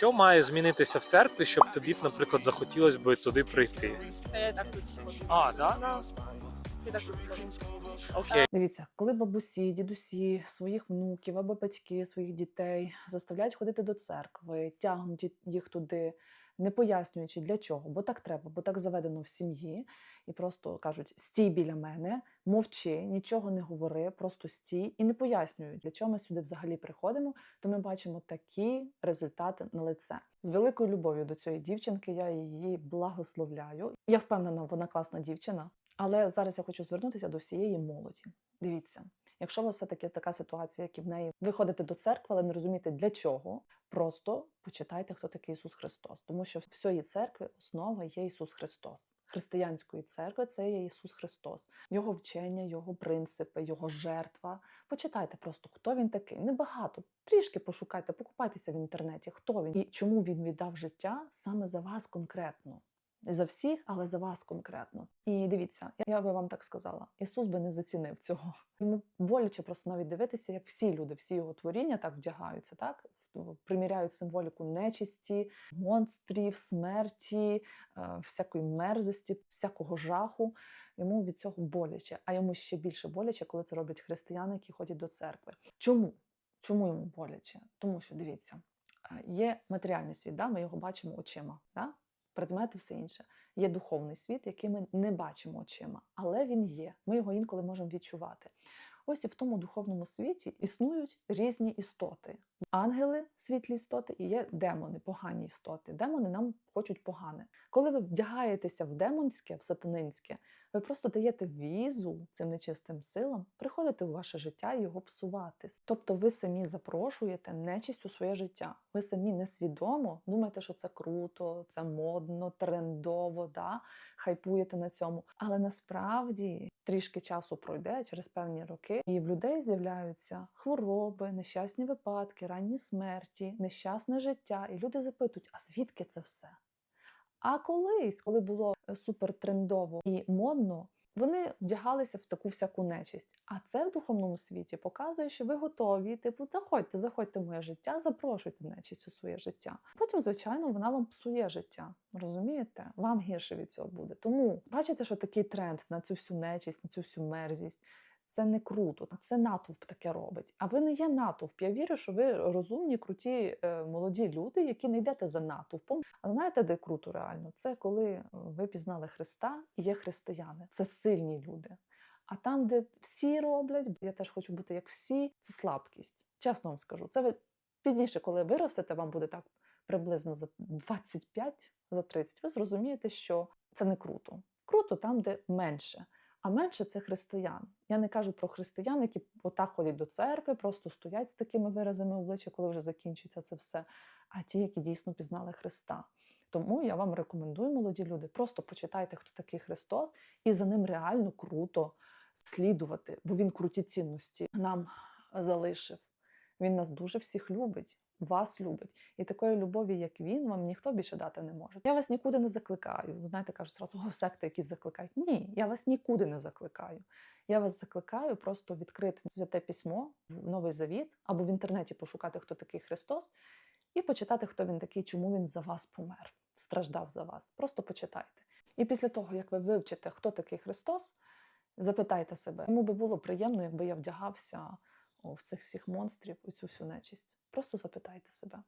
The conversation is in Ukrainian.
Що має змінитися в церкві, щоб тобі б, наприклад, захотілося би туди прийти? Та я і так тут. А, да? Да. Так тут ходжу. Окей. Дивіться, коли бабусі, дідусі, своїх внуків або батьки своїх дітей заставляють ходити до церкви, тягнуть їх туди, не пояснюючи для чого, бо так треба, бо так заведено в сім'ї, і просто кажуть: стій біля мене, мовчи, нічого не говори, просто стій і не пояснюють, для чого ми сюди взагалі приходимо. То ми бачимо такі результати на лице. З великою любов'ю до цієї дівчинки я її благословляю. Я впевнена, вона класна дівчина. Але зараз я хочу звернутися до всієї молоді. Дивіться, якщо у вас все-таки така ситуація, як і в неї, ви ходите до церкви, але не розумієте для чого, просто почитайте, хто такий Ісус Христос. Тому що всієї церкви основа є Ісус Христос. Християнської церкви це є Ісус Христос, Його вчення, Його принципи, Його жертва. Почитайте просто, хто він такий. Небагато. Трішки пошукайте, покупайтеся в інтернеті, хто він і чому він віддав життя саме за вас конкретно. Не за всіх, але за вас конкретно. І дивіться, я- я би вам так сказала: Ісус би не зацінив цього. Йому боляче просто навіть дивитися, як всі люди, всі його творіння так вдягаються, так приміряють символіку нечисті, монстрів, смерті, е, всякої мерзості, всякого жаху. Йому від цього боляче, а йому ще більше боляче, коли це роблять християни, які ходять до церкви. Чому? Чому йому боляче? Тому що дивіться, е, є матеріальний світ, да? ми його бачимо очима. Да? Предмети, все інше. Є духовний світ, який ми не бачимо очима, але він є. Ми його інколи можемо відчувати. Ось і в тому духовному світі існують різні істоти. Ангели, світлі істоти, і є демони, погані істоти. Демони нам хочуть погане. Коли ви вдягаєтеся в демонське, в сатанинське, ви просто даєте візу цим нечистим силам приходити у ваше життя і його псувати. Тобто ви самі запрошуєте нечисть у своє життя. Ви самі несвідомо думаєте, що це круто, це модно, трендово, да? хайпуєте на цьому. Але насправді трішки часу пройде через певні роки, і в людей з'являються хвороби, нещасні випадки, ранні смерті, нещасне життя. І люди запитують: а звідки це все? А колись, коли було е, супертрендово і модно, вони вдягалися в таку всяку нечисть. А це в духовному світі показує, що ви готові. Типу, заходьте, заходьте в моє життя, запрошуйте нечисть у своє життя. Потім, звичайно, вона вам псує життя. Розумієте? Вам гірше від цього буде. Тому бачите, що такий тренд на цю всю нечисть, на цю всю мерзість. Це не круто, це натовп таке робить. А ви не є натовп. Я вірю, що ви розумні, круті, е, молоді люди, які не йдете за натовпом. А знаєте, де круто реально? Це коли е, ви пізнали Христа і є християни. Це сильні люди. А там, де всі роблять, я теж хочу бути як всі, це слабкість. Чесно вам скажу. Це ви пізніше, коли виростете, вам буде так приблизно за 25, за 30, ви зрозумієте, що це не круто. Круто там, де менше. А менше це християн. Я не кажу про християн, які отак ходять до церкви, просто стоять з такими виразами обличчя, коли вже закінчиться це все. А ті, які дійсно пізнали Христа. Тому я вам рекомендую, молоді люди, просто почитайте, хто такий Христос, і за ним реально круто слідувати, бо він круті цінності нам залишив. Він нас дуже всіх любить, вас любить. І такої любові, як він, вам ніхто більше дати не може. Я вас нікуди не закликаю. Ви знаєте, кажуть зразу, о, секти якісь закликають. Ні, я вас нікуди не закликаю. Я вас закликаю просто відкрити святе письмо в Новий Завіт або в інтернеті пошукати, хто такий Христос, і почитати, хто він такий, чому він за вас помер, страждав за вас. Просто почитайте. І після того, як ви вивчите, хто такий Христос, запитайте себе, йому би було приємно, якби я вдягався в цих всіх монстрів, у цю всю нечисть. Просто запитайте себе.